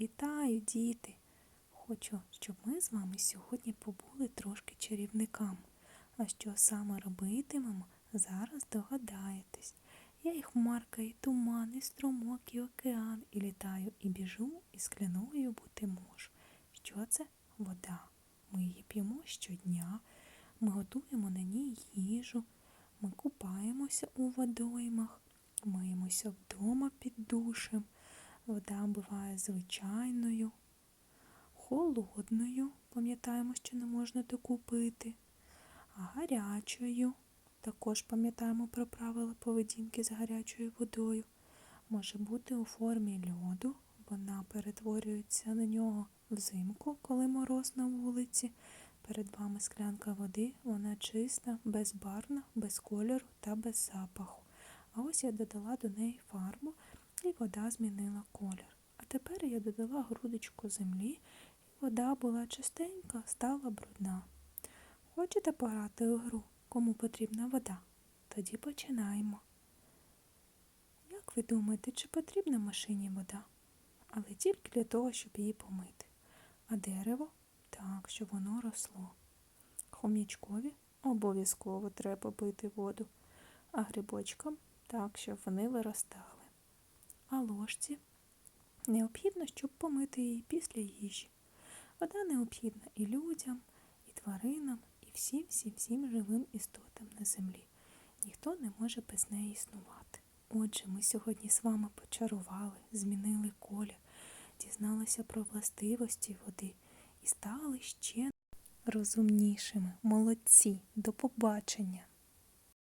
Вітаю, діти! Хочу, щоб ми з вами сьогодні побули трошки чарівниками. А що саме робитимемо, зараз догадаєтесь. Я і хмарка, і туман, і струмок, і океан, і літаю, і біжу, і скляною бути можу. Що це? Вода. Ми її п'ємо щодня, ми готуємо на ній їжу, ми купаємося у водоймах, миємося вдома під душем. Вода буває звичайною, холодною, пам'ятаємо, що не можна докупити, а гарячою. Також пам'ятаємо про правила поведінки з гарячою водою. Може бути у формі льоду, вона перетворюється на нього взимку, коли мороз на вулиці. Перед вами склянка води, вона чиста, безбарна, без кольору та без запаху. А ось я додала до неї фарбу, і вода змінила колір. А тепер я додала грудочку землі, і вода була чистенька, стала брудна. Хочете пограти у гру, кому потрібна вода? Тоді починаємо. Як ви думаєте, чи потрібна машині вода? Але тільки для того, щоб її помити. А дерево так, щоб воно росло. Хом'ячкові обов'язково треба пити воду, а грибочкам так, щоб вони виростали. А ложці необхідно, щоб помити її після їжі. Вода необхідна і людям, і тваринам, і всім всім всім живим істотам на землі. Ніхто не може без неї існувати. Отже, ми сьогодні з вами почарували, змінили колір, дізналися про властивості води і стали ще розумнішими. Молодці! До побачення!